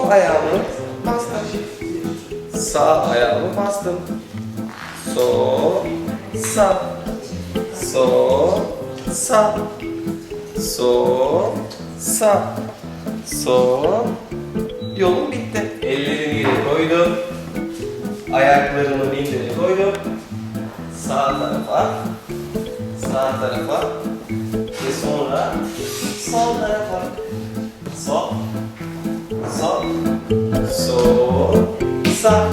ayağımı bastım. Sağ ayağımı bastım. Sol, sağ. Sol, sağ. Sol, sağ. Sol. Yolum bitti. Ellerimi yere koydum. Ayaklarımı mindere koydum. Sağ tarafa. Sağ tarafa. Ve sonra sol tarafa. Sol. Sol. Sağ.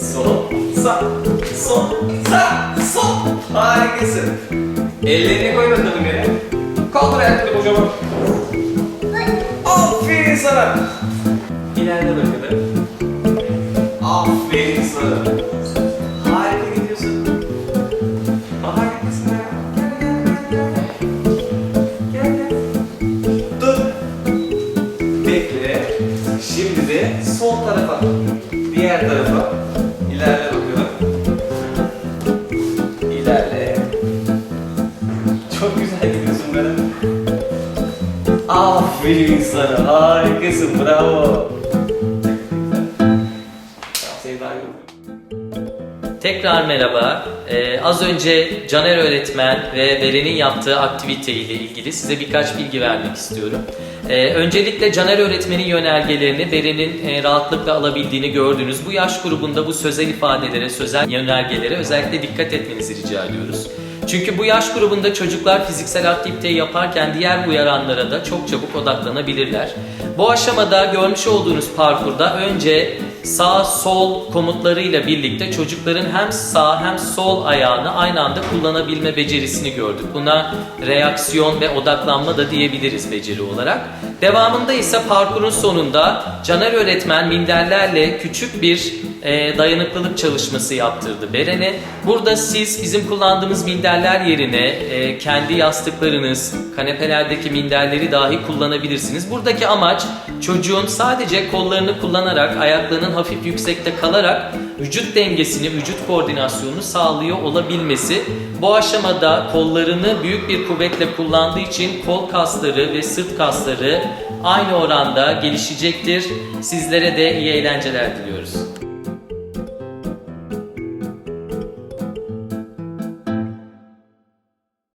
Sol. Sağ. Sol. Sağ. Sol. Harikasın. Ellerini koy bakalım yere. Kaldır ayakları kocaman. Aferin sana. İleride bakalım. Sol tarafa. Diğer tarafa. İlerle bakalım. İlerle. Çok güzel gidiyorsun benim. Aferin sana. Harikasın. Bravo. Tekrar merhaba. Ee, az önce Caner öğretmen ve Beren'in yaptığı aktivite ile ilgili size birkaç bilgi vermek istiyorum. Ee, öncelikle Caner öğretmenin yönergelerini Beren'in e, rahatlıkla alabildiğini gördünüz. Bu yaş grubunda bu sözel ifadelere, sözel yönergelere özellikle dikkat etmenizi rica ediyoruz. Çünkü bu yaş grubunda çocuklar fiziksel aktiviteyi yaparken diğer uyaranlara da çok çabuk odaklanabilirler. Bu aşamada görmüş olduğunuz parkurda önce sağ sol komutlarıyla birlikte çocukların hem sağ hem sol ayağını aynı anda kullanabilme becerisini gördük. Buna reaksiyon ve odaklanma da diyebiliriz beceri olarak. Devamında ise parkurun sonunda Caner öğretmen minderlerle küçük bir e, dayanıklılık çalışması yaptırdı Beren'e. Burada siz bizim kullandığımız minderler yerine e, kendi yastıklarınız, kanepelerdeki minderleri dahi kullanabilirsiniz. Buradaki amaç çocuğun sadece kollarını kullanarak, ayaklarının hafif yüksekte kalarak vücut dengesini, vücut koordinasyonunu sağlıyor olabilmesi. Bu aşamada kollarını büyük bir kuvvetle kullandığı için kol kasları ve sırt kasları aynı oranda gelişecektir. Sizlere de iyi eğlenceler diliyoruz.